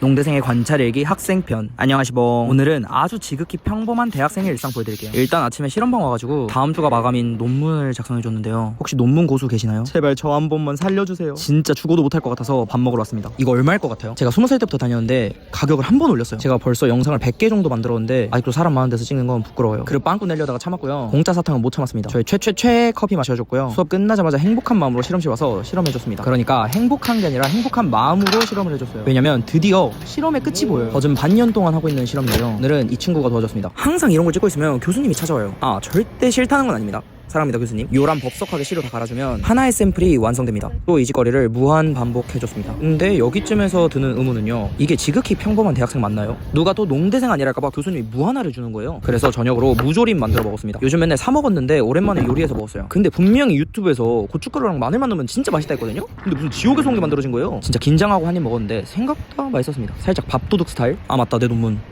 농대생의 관찰일기 학생편. 안녕하시봉 오늘은 아주 지극히 평범한 대학생의 일상 보여드릴게요. 일단 아침에 실험방 와가지고 다음 주가 마감인 논문을 작성해줬는데요. 혹시 논문 고수 계시나요? 제발 저 한 번만 살려주세요. 진짜 죽어도 못할 것 같아서 밥 먹으러 왔습니다. 이거 얼마일 것 같아요? 제가 20살 때부터 다녔는데 가격을 한 번 올렸어요. 제가 벌써 영상을 100개 정도 만들었는데 아직도 사람 많은 데서 찍는 건 부끄러워요. 그리고 빵꾸 내려다가 참았고요. 공짜 사탕은 못 참았습니다. 저희 최최최 커피 마셔줬고요. 수업 끝나자마자 행복한 마음으로 실험실 와서 실험해줬습니다. 그러니까 행복한 게 아니라 행복한 마음으로 실험을 해줬어요. 왜냐면 드디어 실험의 끝이 보여요? 거진 반년 동안 하고 있는 실험이에요. 오늘은 이 친구가 도와줬습니다. 항상 이런 걸 찍고 있으면 교수님이 찾아와요. 아 절대 싫다는 건 아닙니다 사랑합니다 교수님. 요란 법석하게 실을 다 갈아주면 하나의 샘플이 완성됩니다. 또 이지거리를 무한 반복해줬습니다. 근데 여기쯤에서 드는 의문은요 이게 지극히 평범한 대학생 맞나요? 누가 또 농대생 아니랄까봐 교수님이 무한화를 주는 거예요. 그래서 저녁으로 무조림 만들어 먹었습니다. 요즘 맨날 사 먹었는데 오랜만에 요리해서 먹었어요. 근데 분명히 유튜브에서 고춧가루랑 마늘만 넣으면 진짜 맛있다 했거든요? 근데 무슨 지옥에서 온 게 만들어진 거예요? 진짜 긴장하고 한 입 먹었는데 생각보다 맛있었습니다. 살짝 밥도둑 스타일? 아 맞다 내 논문